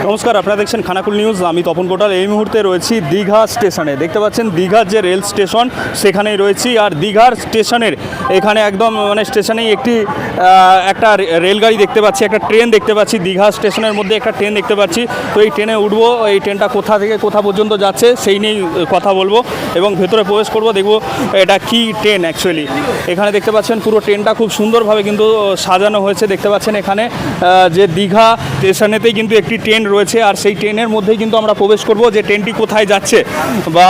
নমস্কার, আপনারা দেখছেন খানাকুল নিউজ। আমি তপন কোটাল। এই মুহূর্তে রয়েছি দীঘা স্টেশনে। দেখতে পাচ্ছেন, দীঘার যে রেল স্টেশন, সেখানেই রয়েছি। আর দীঘার স্টেশনের এখানে একদম মানে স্টেশনেই একটি একটা রেলগাড়ি দেখতে পাচ্ছি, একটা ট্রেন দেখতে পাচ্ছি। দীঘা স্টেশনের মধ্যে একটা ট্রেন দেখতে পাচ্ছি। তো এই ট্রেনে উঠবো, এই ট্রেনটা কোথা থেকে কোথা পর্যন্ত যাচ্ছে, সেই নিয়েই কথা বলব। এবং ভেতরে প্রবেশ করব, দেখব এটা কি ট্রেন অ্যাকচুয়ালি এখানে দেখতে পাচ্ছেন, পুরো ট্রেনটা খুব সুন্দরভাবে কিন্তু সাজানো হয়েছে। দেখতে পাচ্ছেন এখানে যে দীঘা স্টেশনেতেই কিন্তু একটি ট্রেন রয়েছে আর সেই ট্রেনের মধ্যেই কিন্তু আমরা প্রবেশ করব যে ট্রেনটি কোথায় যাচ্ছে বা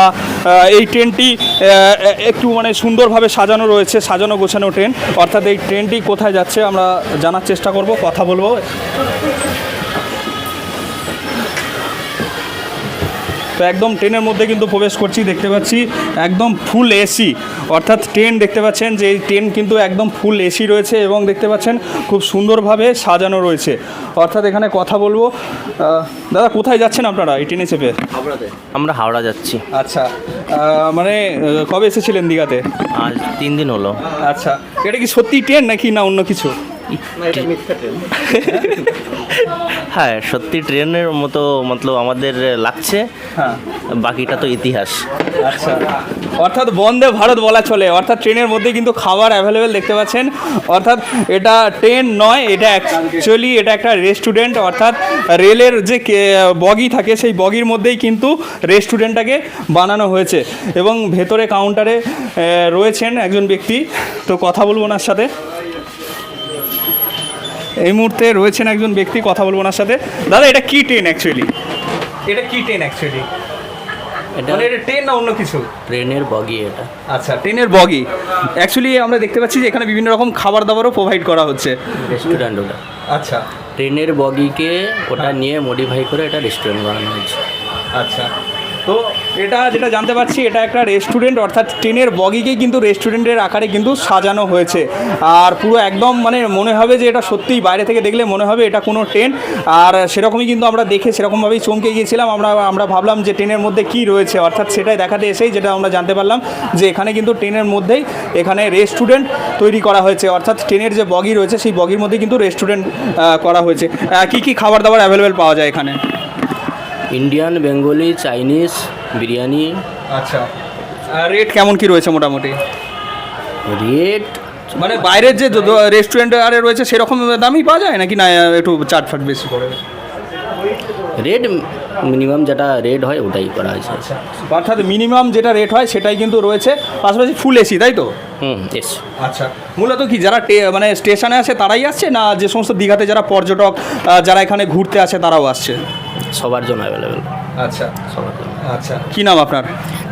এই ট্রেনটি একটু মানে সুন্দরভাবে সাজানো রয়েছে, সাজানো গোছানো ট্রেন। অর্থাৎ এই ট্রেনটি কোথায় যাচ্ছে আমরা জানার চেষ্টা করব, কথা বলব। তো একদম ট্রেনের মধ্যে কিন্তু প্রবেশ করছি দেখতে পাচ্ছি একদম ফুল এসি অর্থাৎ ট্রেন দেখতে পাচ্ছেন যে এই ট্রেন কিন্তু একদম ফুল এসি রয়েছে এবং দেখতে পাচ্ছেন খুব সুন্দরভাবে সাজানো রয়েছে। অর্থাৎ এখানে কথা বলব। দাদা কোথায় যাচ্ছেন আপনারা এই ট্রেনে চেপে? আমরা হাওড়া যাচ্ছি। আচ্ছা মানে কবে এসেছিলেন দীঘাতে? আজ তিন দিন হলো। আচ্ছা এটা কি সত্যি ট্রেন নাকি না অন্য কিছু? হ্যাঁ সত্যি ট্রেনের মতো মতলব আমাদের লাগছে। হ্যাঁ। বাকিটা তো ইতিহাস। আচ্ছা। অর্থাৎ বন্দে ভারত বলা চলে। অর্থাৎ ট্রেনের মধ্যে কিন্তু খাবার অ্যাভেলেবেল দেখতে পাচ্ছেন। অর্থাৎ এটা ট্রেন নয় এটা অ্যাকচুয়ালি এটা একটা রেস্টুরেন্ট অর্থাৎ রেলের যে বগি থাকে সেই বগির মধ্যেই কিন্তু রেস্টুরেন্টটাকে বানানো হয়েছে। এবং ভেতরে কাউন্টারে রয়েছেন একজন ব্যক্তি। তো কথা বলব ওনার সাথে। এই মুহূর্তে রয়েছেন একজন ব্যক্তি কথা বলব ওনার সাথে। দাদা এটা কি ট্রেন অ্যাকচুয়ালি এটা কি ট্রেন অ্যাকচুয়ালি মানে এটা ট্রেন না অন্য কিছু? ট্রেনের বগি এটা। আচ্ছা ট্রেনের বগি অ্যাকচুয়ালি আমরা দেখতে পাচ্ছি যে এখানে বিভিন্ন রকম খাবার দাবারও প্রোভাইড করা হচ্ছে। রেস্টুরেন্ট ওটা। আচ্ছা। ট্রেনের বগিকে ওটা নিয়ে মডিফাই করে এটা রেস্টুরেন্ট বানানো হয়েছে আচ্ছা। তো এটা যেটা জানতে পারছি, এটা একটা রেস্টুরেন্ট অর্থাৎ ট্রেনের বগিকেই কিন্তু রেস্টুরেন্টের আকারে কিন্তু সাজানো হয়েছে। আর পুরো একদম মানে মনে হবে যে এটা সত্যিই, বাইরে থেকে দেখলে মনে হবে এটা কোনো ট্রেন আর সেরকমই কিন্তু আমরা দেখে সেরকমভাবেই চমকে গিয়েছিলাম। আমরা আমরা ভাবলাম যে ট্রেনের মধ্যে কি রয়েছে, অর্থাৎ সেটাই দেখাতে এসেই যেটা আমরা জানতে পারলাম যে এখানে কিন্তু ট্রেনের মধ্যেই এখানে রেস্টুরেন্ট তৈরি করা হয়েছে। অর্থাৎ ট্রেনের যে বগি রয়েছে, সেই বগির মধ্যে কিন্তু রেস্টুরেন্ট করা হয়েছে। কি কি খাবার দাবার অ্যাভেলেবেল পাওয়া যায় এখানে? ইন্ডিয়ান বেঙ্গলি চাইনিজ বিরিয়ানি আচ্ছা। রেট কেমন কি রয়েছে মোটামুটি? রেট মানে বাইরের যে রেস্টুরেন্ট আরে রয়েছে সেরকম দামই পাওয়া যায়? নাকি না একটু চাট ফাট বেশি করে? রেট মিনিমাম যেটা রেট হয় ওটাই করা হয়েছে। অর্থাৎ মিনিমাম যেটা রেট হয় সেটাই কিন্তু রয়েছে পাশাপাশি ফুল এসি তাই তো? হুম এস আচ্ছা মূলত কি যারা মানে স্টেশনে আছে তারাই আসছে না যে সমস্ত দীঘাতে যারা পর্যটক যারা এখানে ঘুরতে আসে তারাও আসছে? সবার জন্য অ্যাভেলেবেল আচ্ছা। সবার জন্য। আচ্ছা কী নাম আপনার?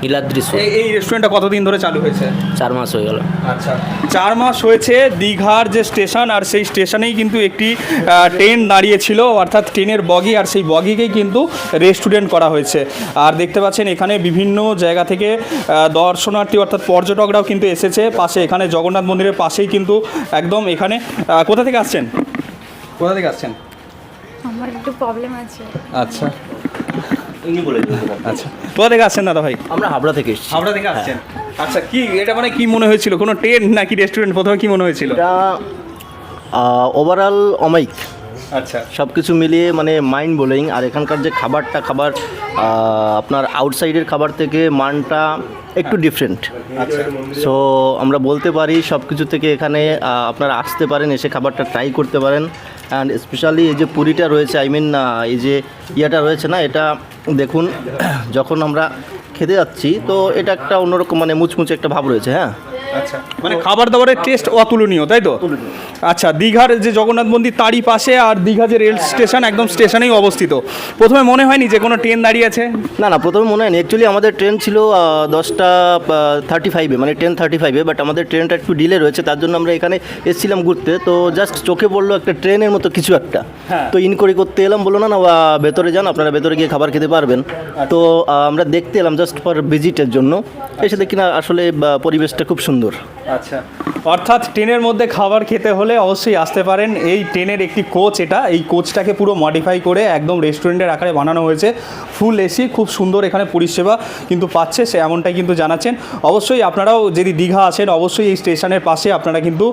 নীলাদ্রি এই রেস্টুরেন্টটা কতদিন ধরে চালু হয়েছে? চার মাস হয়ে গেল। আচ্ছা। চার মাস হয়েছে দীঘার যে স্টেশন আর সেই স্টেশনেই কিন্তু একটি ট্রেন দাঁড়িয়েছিল অর্থাৎ ট্রেনের বগি আর সেই বগিকেই কিন্তু রেস্টুরেন্ট করা হয়েছে। আর দেখতে পাচ্ছেন এখানে বিভিন্ন জায়গা থেকে দর্শনার্থী অর্থাৎ পর্যটকরাও কিন্তু এসেছে। পাশে এখানে জগন্নাথ মন্দিরের পাশেই কিন্তু একদম এখানে কোথা থেকে আসছেন? কোথা থেকে আসছেন? আমার একটু প্রবলেম আছে। আচ্ছা। আচ্ছা। কোথা থেকে আসছেন দাদা ভাই? আমরা হাবড়া থেকে এসেছি। হাওড়া থেকে আসছেন। আচ্ছা কি এটা মানে কি মনে হয়েছিল? কোনো ট্রেন নাকি রেস্টুরেন্ট প্রথমে কি মনে হয়েছিল? এটা ওভারঅল অমাইক আচ্ছা। সব কিছু মিলিয়ে মানে মাইন্ড বোলিং আর এখানকার যে খাবারটা খাবার আপনার আউটসাইডের খাবার থেকে মানটা একটু ডিফারেন্ট আচ্ছা। সো আমরা বলতে পারি সব কিছু থেকে এখানে আপনারা আসতে পারেন এসে খাবারটা ট্রাই করতে পারেন। অ্যান্ড স্পেশালি এই যে পুরিটা রয়েছে আই মিন এই যে ইয়েটা রয়েছে না, এটা দেখুন, যখন আমরা খেতে যাচ্ছি, তো এটা একটা অন্যরকম মানে মুচমুচে একটা ভাব রয়েছে হ্যাঁ? আচ্ছা। মানে খাবার দাবারের টেস্ট অতুলনীয় তাই তো? আচ্ছা দীঘার যে জগন্নাথ মন্দির তারই পাশে আর দীঘা যে রেল স্টেশন একদম স্টেশনেই অবস্থিত। প্রথমে মনে হয়নি যে কোনো ট্রেন দাঁড়িয়ে আছে? না না প্রথমে মনে হয়নি। অ্যাকচুয়ালি আমাদের ট্রেন ছিল দশটা থার্টি ফাইভে মানে টেন থার্টি ফাইভে বাট আমাদের ট্রেনটা একটু ডিলে রয়েছে তার জন্য আমরা এখানে এসেছিলাম ঘুরতে। তো জাস্ট চোখে পড়ল একটা ট্রেনের মতো কিছু একটা। হ্যাঁ। তো ইনকোয়ারি করতে এলাম বলো না না ভেতরে যান আপনারা ভেতরে গিয়ে খাবার খেতে পারবেন। তো আমরা দেখতে এলাম জাস্ট ফর ভিজিটের জন্য। এসে দেখি না আসলে পরিবেশটা খুব সুন্দর। সুন্দর। আচ্ছা। অর্থাৎ ট্রেনের মধ্যে খাবার খেতে হলে অবশ্যই আসতে পারেন। এই ট্রেনের একটি কোচ এটা। এই কোচটাকে পুরো মডিফাই করে একদম রেস্টুরেন্টের আকারে বানানো হয়েছে। ফুল এসি খুব সুন্দর এখানে পরিষেবা কিন্তু পাচ্ছে, সে এমনটাই কিন্তু জানাচ্ছেন। অবশ্যই আপনারাও যদি দীঘা আসেন, অবশ্যই এই স্টেশনের পাশে আপনারা কিন্তু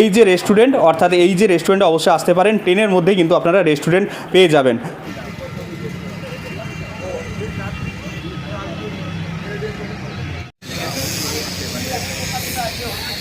এই যে রেস্টুরেন্ট অর্থাৎ এই যে রেস্টুরেন্টে অবশ্যই আসতে পারেন। ট্রেনের মধ্যে কিন্তু আপনারা রেস্টুরেন্ট পেয়ে যাবেন।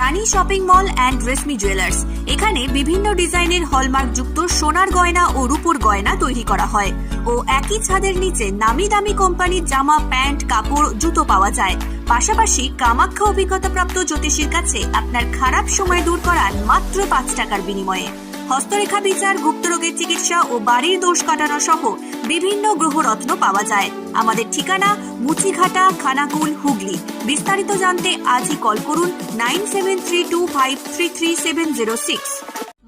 Rani shopping mall and Reshmi jewellers. এখানে বিভিন্ন ডিজাইনের হলমার্ক যুক্ত সোনার গয়না ও রূপোর গয়না তৈরি করা হয়। ও একই ছাদের নিচে নামি দামি কোম্পানির জামা, প্যান্ট, কাপড়, জুতো পাওয়া যায়। পাশাপাশি কামাখ্যা অভিজ্ঞতাপ্রাপ্ত জ্যোতিষীর কাছে আপনার খারাপ সময় দূর করার মাত্র পাঁচ টাকার বিনিময়ে। হস্তরেখা বিচার গুপ্তরোগের চিকিৎসা ও বাড়ির দোষ কাটানো সহ বিভিন্ন গ্রহরত্ন পাওয়া যায়। আমাদের ঠিকানা মুচিঘাটা, খানাকুল, হুগলি। বিস্তারিত জানতে আজই কল করুন nine seven three two five three three seven zero six.